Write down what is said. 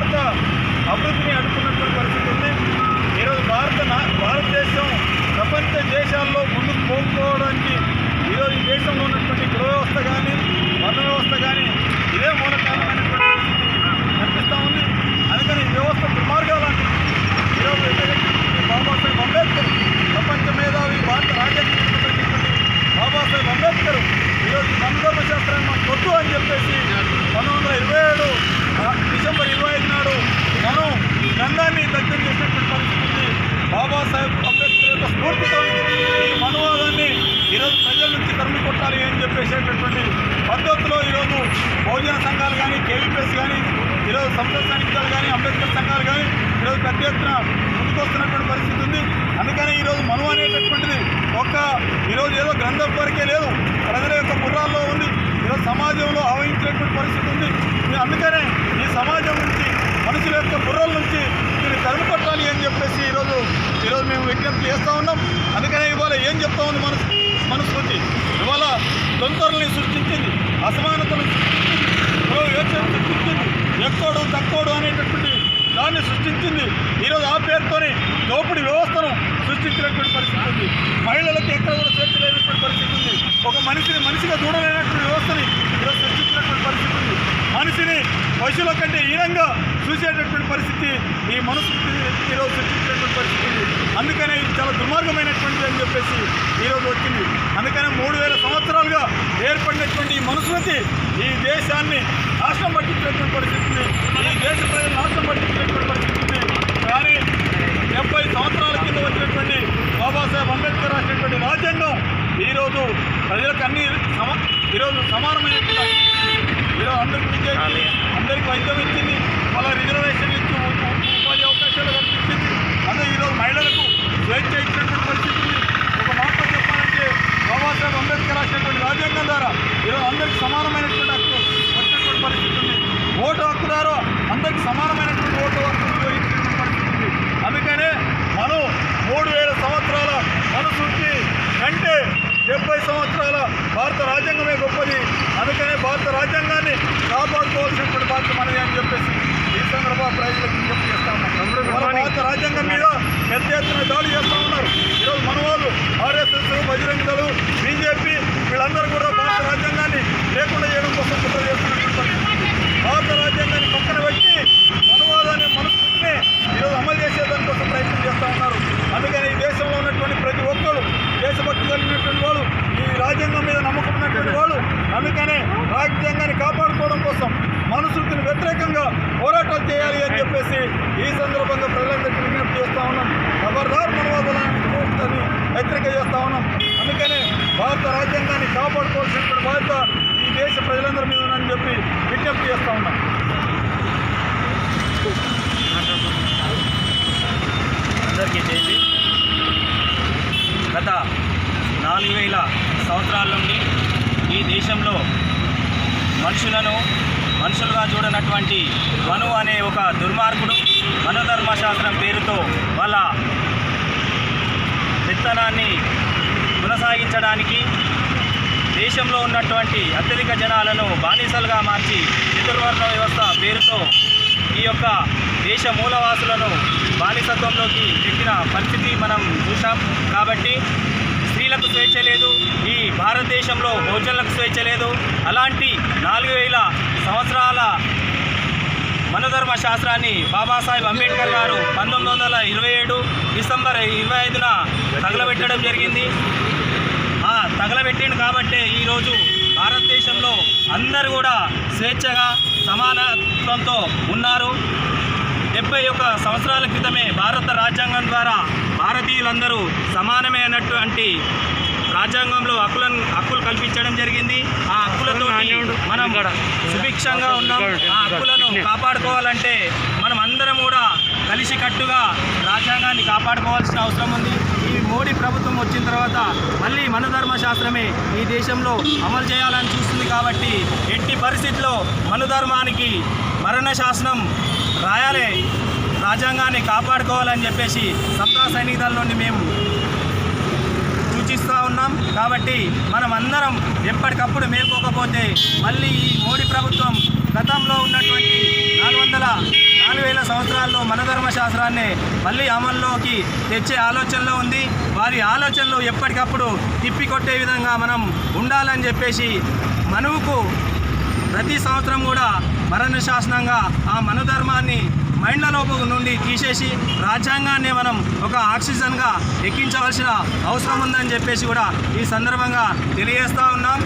భారత అభివృద్ధిని అడుగుతున్నటువంటి పరిస్థితి ఉంది. ఈరోజు భారత నా- భారతదేశం ప్రపంచ దేశాల్లో ముందుకు పోకపోవడానికి ఈరోజు ఈ దేశంలో ఉన్నటువంటి కుల వ్యవస్థ కానీ వర్ణ వ్యవస్థ కానీ ఇదే మూల కారణమైనటువంటి పరిస్థితి కనిపిస్తూ ఉంది అందుకని ఈ వ్యవస్థ దుర్మార్గాలంటే ఈరోజు ఎదురెక్కినటువంటి బాబాసాహెబ్ అంబేద్కర్ ప్రపంచ మేధావి భారత రాజ్యాంగ బాబాసాహెబ్ అంబేద్కర్ ఈరోజు సందర్భ శాస్త్రాన్ని మనకు వద్దు అని చెప్పేసి పంతొమ్మిది వందల ఇరవై ఏడు ఆ, డిసెంబర్ ఇరవై ఐదు నాడు మనం ఈ గ్రంథాన్ని దగ్గర చేసినటువంటి పరిస్థితి ఉంది బాబాసాహెబ్ అంబేద్కర్ యొక్క స్ఫూర్తితో ఈ మనువాదాన్ని ఈరోజు ప్రజల నుంచి తరిమి కొట్టాలి అని చెప్పేసేటటువంటి పద్ధతిలో ఈరోజు బహుజన సంఘాలు కానీ కేవీపీఎస్ కానీ ఈరోజు సంస్థ సైనికులు కానీ అంబేద్కర్ సంఘాలు కానీ ఈరోజు పెద్ద ఎత్తున ముందుకొస్తున్నటువంటి పరిస్థితి ఉంది. అందుకని ఈరోజు మను అనేటటువంటిది ఒక్క ఈరోజు ఏదో గ్రంథం వరకే లేదు. ప్రజల యొక్క గుర్రాల్లో ఉంది. ఈరోజు సమాజంలో ఆవహించేటువంటి పరిస్థితి ఉంది ఈ- అందుకనే ఈ సమాజం నుంచి మనుషుల యొక్క బుర్రల నుంచి దీన్ని తరుము కొట్టాలి అని చెప్పేసి ఈరోజు ఈరోజు మేము విజ్ఞప్తి చేస్తూ ఉన్నాం అందుకనే ఇవాళ ఏం చెప్తా ఉంది మన మనస్ఫూర్తి ఇవాళ దొంతరుల్ని సృష్టించింది అసమానతను సృష్టించింది కుల సృష్టించింది ఎక్కువడు తక్కువడు అనేటటువంటి దాన్ని సృష్టించింది. ఈరోజు ఆ పేరుతోనే దోపిడీ వ్యవస్థను సృష్టించినటువంటి పరిస్థితి ఉంది. మహిళలకు ఎక్కడ కూడా స్వేచ్ఛ లేనటువంటి పరిస్థితి ఉంది. ఒక మనిషిని మనిషిగా చూడలేనటువంటి వ్యవస్థని ఈరోజు సృష్టించినటువంటి పరిస్థితి మనిషిని పశువుల కంటే హీనంగా చూసేటటువంటి పరిస్థితి ఈ మనసు ఈరోజు సృష్టించినటువంటి పరిస్థితి అందుకనే ఇది చాలా దుర్మార్గమైనటువంటిది అని చెప్పేసి ఈరోజు వచ్చింది. అందుకనే మూడు వేల సంవత్సరాలుగా ఏర్పడినటువంటి ఈ మనుషులకి ఈ దేశాన్ని నాశనం పట్టించినటువంటి పరిస్థితి ఉంది ఈ దేశ ప్రజలు నాశనం పట్టించినటువంటి పరిస్థితి ఉంది కానీ డెబ్బై సంవత్సరాల కింద వచ్చినటువంటి బాబాసాహెబ్ అంబేద్కర్ రాసినటువంటి రాజ్యాంగం ఈరోజు ప్రజలకు అన్ని సమ ఈరోజు సమానమైనటువంటి ఈరోజు అందరికీ విద్య ఇచ్చింది, అందరికీ వైద్యం ఇచ్చింది. వాళ్ళ రిజర్వేషన్ ఇచ్చి ఉపాధి అవకాశాలు కల్పించింది అదే ఈరోజు మహిళలకు స్వేచ్ఛ ఇచ్చినటువంటి పరిస్థితి ఒక మాటలో చెప్పాలంటే బాబాసాహెబ్ అంబేద్కర్ రాసినటువంటి రాజ్యాంగం ద్వారా ఈరోజు అందరికీ సమానమైనటువంటి హక్కు వచ్చినటువంటి పరిస్థితి ఉంది ఓటు హక్కు ద్వారా అందరికీ సమానమైనటువంటి ఓటు హక్కు ఇచ్చినటువంటి పరిస్థితి ఉంది అందుకనే మనం మూడు వేల సంవత్సరాల మనసూచి కంటే డెబ్బై సంవత్సరాల భారత రాజ్యాంగమే గొప్పది. అందుకనే భారత రాజ్యాంగాన్ని కాపాడుకోవాల్సినటువంటి బాధ్యత మనది అని చెప్పేసి ఈ సందర్భంగా ప్రజలకు విజ్ఞప్తి చేస్తా ఉన్నాం. మన భారత రాజ్యాంగం మీద పెద్ద ఎత్తున దాడి చేస్తూ ఉన్నారు. ఈరోజు మన వాళ్ళు ఆర్ఎస్ఎస్ బజరంగ దళం బీజేపీ వీళ్ళందరూ కూడా భారత రాజ్యాంగాన్ని లేకుండా చేయడం కోసం కుట్ర చేస్తున్నటువంటి పరిస్థితి ఉంది. భారత రాజ్యాంగాన్ని పక్కన పెట్టి మనవాదాన్ని మనస్ఫూర్తిని ఈరోజు అమలు చేసేదానికోసం ప్రయత్నం చేస్తూ ఉన్నారు అందుకని ఈ దేశంలో ఉన్నటువంటి ప్రతి ఒక్కరు దేశభక్తి కలిగినటువంటి వాళ్ళు ఈ రాజ్యాంగం మీద నమ్మకం ఉన్నటువంటి వాళ్ళు అందుకనే రాజ్యాంగాన్ని కాపాడుకోవడం కోసం మనస్ఫూర్తిని వ్యతిరేకంగా పోరాటాలు చేయాలి అని చెప్పేసి ఈ సందర్భంగా ప్రజలందరికీ విజ్ఞప్తి చేస్తూ ఉన్నాం. ఖబర్దార్ మనవాదాలని హెచ్చరిక చేస్తూ ఉన్నాం. అందుకనే భారత రాజ్యాంగాన్ని కాపాడుకోవాల్సినటువంటి బాధ్యత ఈ దేశ ప్రజలందరి మీద ఉందని చెప్పి విజ్ఞప్తి చేస్తూ ఉన్నాం. అందరికీ జైజీ గత నాలుగు వేల సంవత్సరాల నుండి మనుషులను మనుషులుగా చూడనటువంటి మను అనే ఒక దుర్మార్గుడు మనోధర్మశాస్త్రం పేరుతో వాళ్ళ విత్తనాన్ని కొనసాగించడానికి దేశంలో ఉన్నటువంటి అత్యధిక జనాలను బానిసలుగా మార్చి చతుర్వర్ణ వ్యవస్థ పేరుతో ఈ యొక్క దేశ మూలవాసులను బానిసత్వంలోకి పెట్టిన పరిస్థితి మనం చూసాం కాబట్టి స్త్రీలకు స్వేచ్ఛ లేదు ఈ భారతదేశంలో బహుజనులకు స్వేచ్ఛ లేదు. అలాంటి నాలుగు వేల సంవత్సరాల మనధర్మ శాస్త్రాన్ని బాబాసాహెబ్ అంబేద్కర్ గారు పంతొమ్మిది వందల ఇరవై ఏడు డిసెంబర్ ఇరవై ఐదున తగలబెట్టడం జరిగింది. ఆ తగలబెట్టిండు కాబట్టే ఈరోజు భారతదేశంలో అందరూ కూడా స్వేచ్ఛగా సమానత్వంతో ఉన్నారు. డెబ్బై ఒక్క సంవత్సరాల క్రితమే భారత రాజ్యాంగం ద్వారా భారతీయులందరూ సమానమే అన్నటువంటి రాజ్యాంగంలో హక్కులను హక్కులు కల్పించడం జరిగింది. ఆ హక్కులతో మనం సుభిక్షంగా ఉన్నాం. ఆ హక్కులను కాపాడుకోవాలంటే మనం అందరం కూడా కలిసికట్టుగా రాజ్యాంగాన్ని కాపాడుకోవాల్సిన అవసరం ఉంది. ఈ మోడీ ప్రభుత్వం వచ్చిన తర్వాత మళ్ళీ మనుధర్మ శాస్త్రమే ఈ దేశంలో అమలు చేయాలని చూస్తుంది కాబట్టి ఎట్టి పరిస్థితిలో మనుధర్మానికి మరణ శాసనం రాయాలే. రాజ్యాంగాన్ని కాపాడుకోవాలని చెప్పేసి సప్తా సైనిక దళ నుండి మేము సూచిస్తూ ఉన్నాం. కాబట్టి మనం అందరం ఎప్పటికప్పుడు మేల్కోకపోతే మళ్ళీ ఈ మోడీ ప్రభుత్వం గతంలో ఉన్నటువంటి నాలుగు వందల నాలుగు వేల సంవత్సరాల్లో మనధర్మ శాస్త్రాన్ని మళ్ళీ అమల్లోకి తెచ్చే ఆలోచనలో ఉంది. వారి ఆలోచనలు ఎప్పటికప్పుడు తిప్పికొట్టే విధంగా మనం ఉండాలని చెప్పేసి మనువుకు ప్రతి సంవత్సరం కూడా మరణ శాసనంగా ఆ మనధర్మాన్ని మైండ్లలో నుండి తీసేసి రాజ్యాంగాన్ని మనం ఒక ఆక్సిజన్గా ఎక్కించవలసిన అవసరం ఉందని చెప్పేసి కూడా ఈ సందర్భంగా తెలియజేస్తూ ఉన్నాం.